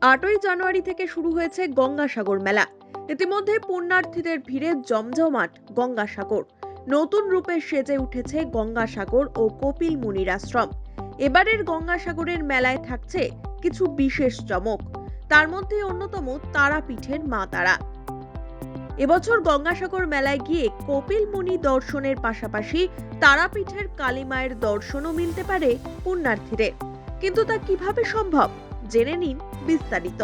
আটই জানুয়ারি থেকে শুরু হয়েছে গঙ্গাসাগর মেলা। ইতিমধ্যে পুণ্যার্থীদের ভিড়ে জমজমাট গঙ্গাসাগর। নতুন রূপে সেজে উঠেছে গঙ্গাসাগর ও কপিল মুনির আশ্রম। এবারের গঙ্গাসাগরের মেলায় থাকছে কিছু বিশেষ চমক। তার মধ্যে অন্যতম তারাপীঠের মা তারা। এবছর গঙ্গাসাগর মেলায় গিয়ে কপিল মুনি দর্শনের পাশাপাশি তারাপীঠের কালী মায়ের দর্শনও মিলতে পারে পুণ্যার্থীদের। কিন্তু তা কীভাবে সম্ভব? জেনে নিন বিস্তারিত।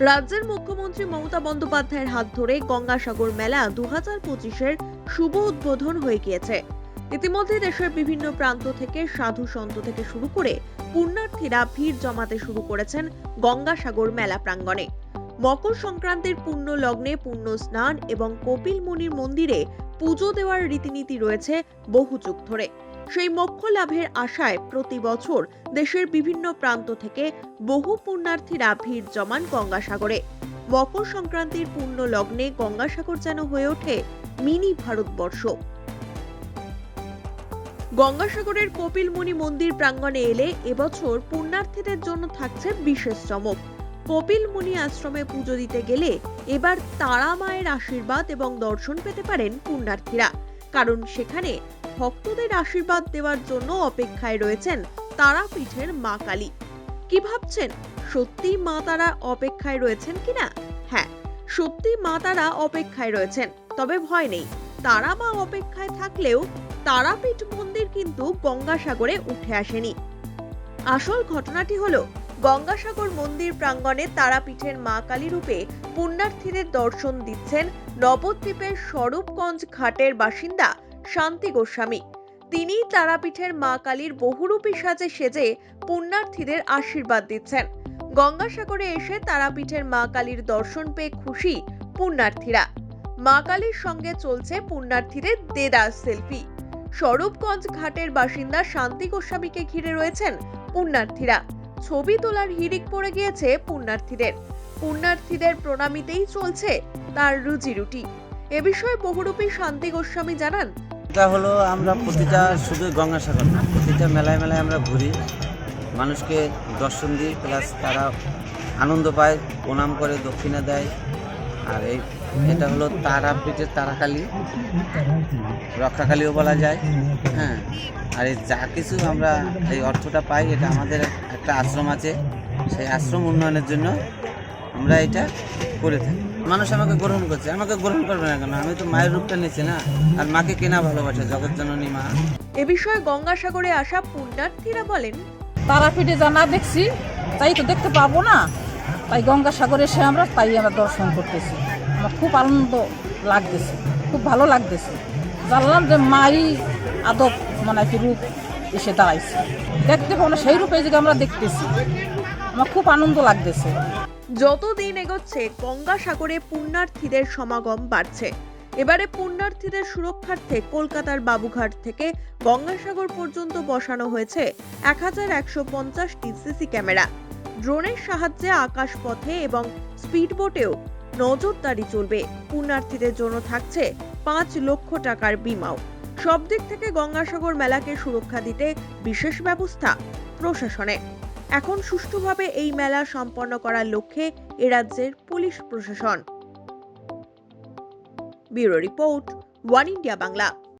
রাজ্যের মুখ্যমন্ত্রী মমতা বন্দ্যোপাধ্যায়ের হাত ধরে গঙ্গাসাগর মেলা দু হাজার পঁচিশের শুভ উদ্বোধন হয়ে গিয়েছে। ইতিমধ্যে দেশের বিভিন্ন প্রান্ত থেকে সাধু সন্ত থেকে শুরু করে পুণ্যার্থীরা ভিড় জমাতে শুরু করেছেন গঙ্গাসাগর মেলা প্রাঙ্গণে। মকর সংক্রান্তির পুণ্য লগ্নে পুণ্য স্নান এবং কপিল মুনির মন্দিরে পুজো দেওয়ার রীতিনীতি রয়েছে বহু যুগ ধরে। সেই মোক্ষ লাভের আশায় প্রতি বছর দেশের বিভিন্ন প্রান্ত থেকে বহু পুণ্যার্থীরা ভিড় জমান গঙ্গাসাগরে। মকর সংক্রান্তির পুণ্য লগ্নে গঙ্গাসাগর যেন হয়ে ওঠে মিনি ভারতবর্ষ। গঙ্গাসাগরের কপিলমুনি মন্দির প্রাঙ্গণে এলে এবছর পুণ্যার্থীদের জন্য থাকছে বিশেষ চমক। কপিল মুনি আশ্রমে পুজো দিতে গেলে এবার তারা মায়ের আশীর্বাদ এবং দর্শন পেতে পারেন পুণ্যার্থীরা। কারণ সেখানে ভক্তদের আশীর্বাদ দেওয়ার জন্য অপেক্ষায় রয়েছেন তারাপীঠের মা কালী। কি ভাবছেন? সত্যি মা তারা অপেক্ষায় রয়েছেন কিনা? হ্যাঁ সত্যি মা তারা অপেক্ষায় রয়েছেন, তবে ভয় নেই। তারা মা অপেক্ষায় থাকলেও তারাপীঠ মন্দির কিন্তু গঙ্গাসাগরে উঠে আসেনি। আসল ঘটনাটি হলো, গঙ্গাসাগর মন্দির প্রাঙ্গণে তারাপীঠের মা কালী রূপে পুণ্যার্থীদের দর্শন দিচ্ছেন নবদ্বীপের স্বরূপগঞ্জ ঘাটের বাসিন্দা শান্তি গোস্বামী। তিনি তারাপীঠের মা কালীর বহুরূপী সাজে সেজে পুণ্যার্থীদের আশীর্বাদ দিচ্ছেন। গঙ্গাসাগরে এসে তারাপীঠের মা কালীর দর্শন পেয়ে খুশি পুণ্যার্থীরা। মা কালীর সঙ্গে চলছে পুণ্যার্থীদের দেদার সেলফি। স্বরূপগঞ্জ ঘাটের বাসিন্দা শান্তি গোস্বামীকে ঘিরে রয়েছেন পুণ্যার্থীরা। ছবি তোলার হিড়িক পড়ে গিয়েছে পুণ্যার্থীদের। পুণ্যার্থীদের প্রণামিতেই চলছে তার রুজি রুটি। এ বিষয়ে বহুরূপী শান্তি গোস্বামী জানান এটা হলো আমরা প্রতিটা শুধু গঙ্গাসাগর না, প্রতিটা মেলায় মেলায় আমরা ঘুরি। মানুষকে দর্শন দিই প্লাস তারা আনন্দ পায়, প্রণাম করে, দক্ষিণা দেয়। আর এই এটা হলো তারাপীঠের তারাকালী। রক্ষাকালীও বলা যায়। হ্যাঁ আর এই যা কিছু আমরা এই অর্থটা পাই, এটা আমাদের একটা আশ্রম আছে। সেই আশ্রম উন্নয়নের জন্য আমরা এটা করে থাকি। মানুষ আমাকে গ্রহণ করছে। আমাকে গ্রহণ করবে না কেন? আমি তো মায়ের রূপটা নিচ্ছি না। আর মাকে কেনা ভালোবাসে? জগৎ জননী মা। এ বিষয়ে গঙ্গাসাগরে আসা পুণ্যার্থীরা বলেন তারাপীঠে যা না দেখছি তাই তো দেখতে পাবো না। তাই গঙ্গাসাগরে এসে আমরা তাই আমরা দর্শন করতেছি। আমার খুব আনন্দ লাগতেছে খুব ভালো লাগতেছে। জানলাম যে মাই আদব মানে কি রূপ এসে দাঁড়াইছে। দেখতে পাবো না সেই রূপে যে আমরা দেখতেছি। আমার খুব আনন্দ লাগতেছে। যত দিন এগোচ্ছে, গঙ্গাসাগরে পুণ্যার্থীদের সমাগম বাড়ছে। এবারে পুণ্যার্থীদের সুরক্ষার্থে কলকাতার বাবুঘাট থেকে গঙ্গাসাগর পর্যন্ত বসানো হয়েছে এক হাজার একশো পঞ্চাশটি সিসি ক্যামেরা। ড্রোনের সাহায্যে আকাশপথে এবং স্পিডবোটেও নজরদারি চলবে। পুণ্যার্থীদের জন্য থাকছে পাঁচ লক্ষ টাকার বিমাও। সব দিক থেকে গঙ্গাসাগর মেলাকে সুরক্ষা দিতে বিশেষ ব্যবস্থা প্রশাসনের এখন সুষ্ঠুভাবে এই মেলা সম্পন্ন করার লক্ষ্যে এ রাজ্যের পুলিশ প্রশাসন। Bureau report, one India Bangla.